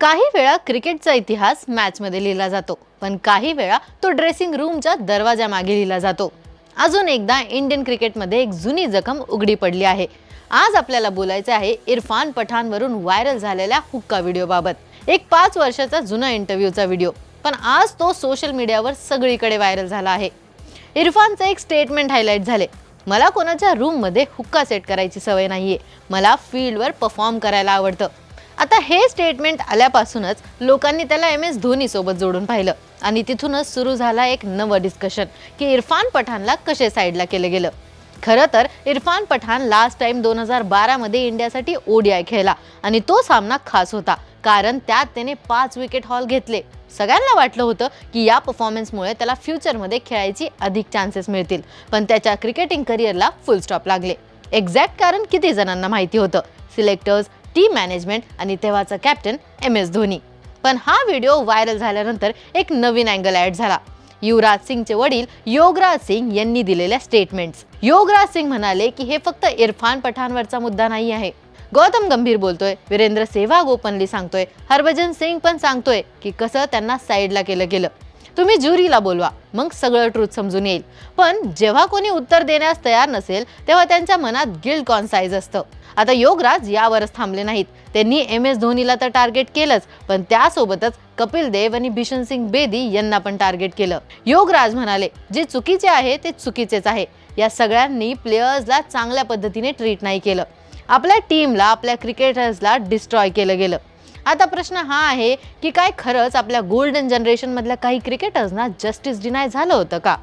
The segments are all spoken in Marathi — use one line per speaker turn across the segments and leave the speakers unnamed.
काही वेळा क्रिकेटचा इतिहास मॅचमध्ये लिहिला जातो पण काही वेळा तो ड्रेसिंग रूमच्या दरवाजामागे लिहिला जातो. अजून एकदा इंडियन क्रिकेटमध्ये एक जुनी जखम उघडी पडली आहे. आज आपल्याला बोलायचं आहे इरफान पठाणवरून व्हायरल झालेल्या हुक्का व्हिडिओबाबत. एक पाच वर्षाचा जुना इंटरव्ह्यूचा व्हिडिओ पण आज तो सोशल मीडियावर सगळीकडे व्हायरल झाला आहे. इरफानचं एक स्टेटमेंट हायलाईट झाले. मला कोणाच्या रूममध्ये हुक्का सेट करायची सवय नाहीये. मला फील्डवर परफॉर्म करायला आवडतं. आता हे स्टेटमेंट आल्यापासूनच लोकांनी त्याला एम एस धोनी सोबत जोडून पाहिलं. आणि तिथूनच सुरू झाला एक नवं डिस्कशन की इरफान पठाणला कसे साईडला केलं गेलं. खरं तर इरफान पठाण लास्ट टाइम दोन हजार बारामध्ये इंडियासाठी ओडीआय खेळला आणि तो सामना खास होता कारण त्यात त्याने पाच विकेट हॉल घेतले. सगळ्यांना वाटलं होतं की या परफॉर्मन्समुळे त्याला फ्युचरमध्ये खेळायची अधिक चान्सेस मिळतील पण त्याच्या क्रिकेटिंग करिअरला फुल स्टॉप लागले. एक्झॅक्ट कारण किती जणांना माहिती होतं? सिलेक्टर्स टीम मॅनेजमेंट आणि तेव्हाचा कॅप्टन एम एस धोनी. पण हा व्हिडिओ व्हायरल झाल्यानंतर एक नवीन अँगल ॲड झाला. युवराज सिंगचे वडील योगराज सिंग यांनी दिलेल्या स्टेटमेंट्स योगराज सिंग म्हणाले की हे फक्त इरफान पठाणवरचा मुद्दा नाही आहे. गौतम गंभीर बोलतोय वीरेंद्र सेहवाग ओपनली सांगतोय हरभजन सिंग पण सांगतोय की कसं त्यांना साईडला केलं गेलं. तुम्ही ज्युरीला बोलवा मग सगळं ट्रूथ समजून येईल. पण जेव्हा कोणी उत्तर देण्यास तयार नसेल तेव्हा त्यांच्या मनात गिल्ड कॉन्साईज असतं. आता योगराज यावरच थांबले नाहीत. त्यांनी एम एस धोनीला तर टार्गेट केलंच पण त्यासोबतच कपिल देव आणि बिशन सिंग बेदी यांना पण टार्गेट केलं. योगराज म्हणाले जे चुकीचे आहे ते चुकीचेच आहे. या सगळ्यांनी प्लेयर्सला चांगल्या पद्धतीने ट्रीट नाही केलं. आपल्या टीमला आपल्या क्रिकेटर्सला डिस्ट्रॉय केलं गेलं. आता प्रश्न हा आहे की काय खरंच आपल्या गोल्डन जनरेशनमधल्या काही क्रिकेटर्सना जस्टिस डिनाय झालं होतं का?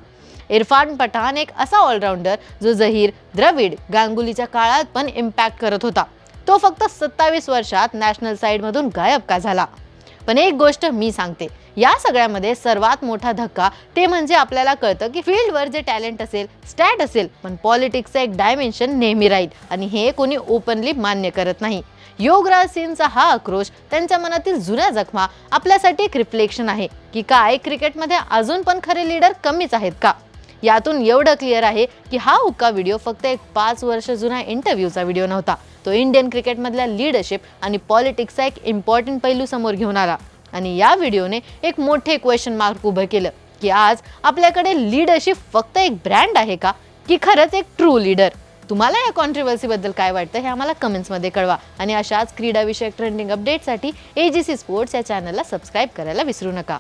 इरफान पठाण एक असा ऑलराऊंडर जो जहीर द्रविड गांगुलीच्या काळात पण इम्पॅक्ट करत होता. तो फक्त सत्तावीस वर्षात नॅशनल साईडमधून गायब का झाला? पण एक गोष्ट मी सांगते या सगळ्यामध्ये सर्वात मोठा धक्का ते म्हणजे आपल्याला कळतं की फील्डवर जे टॅलेंट असेल स्टॅट असेल पण पॉलिटिक्सचं एक डायमेन्शन नेहमी राहील. आणि हे कोणी ओपनली मान्य करत नाही. योगराज सिंगचा हा आक्रोश त्यांच्या मनातील जुन्या जखमा आपल्यासाठी एक रिफ्लेक्शन आहे की काय क्रिकेटमध्ये अजून पण खरे लीडर कमीच आहेत का? यातून एवढं क्लिअर आहे की हा उक्का व्हिडिओ फक्त एक पाच वर्ष जुना इंटरव्ह्यूचा व्हिडिओ नव्हता. तो इंडियन क्रिकेटमधल्या लीडरशिप आणि पॉलिटिक्सचा एक इम्पॉर्टंट पैलू समोर घेऊन आला. आणि या व्हिडिओने एक मोठे क्वेश्चन मार्क उभं केलं की आज आपल्याकडे लीडरशिप फक्त एक ब्रँड आहे का? की खरंच एक ट्रू लीडर तुम्हाला या कॉन्ट्रोवर्सीबद्दल काय वाटतं हे आम्हाला कमेंट्समध्ये कळवा. आणि अशाच क्रीडाविषयक ट्रेंडिंग अपडेटसाठी ए जी सी स्पोर्ट्स या चॅनलला सबस्क्राईब करायला विसरू नका.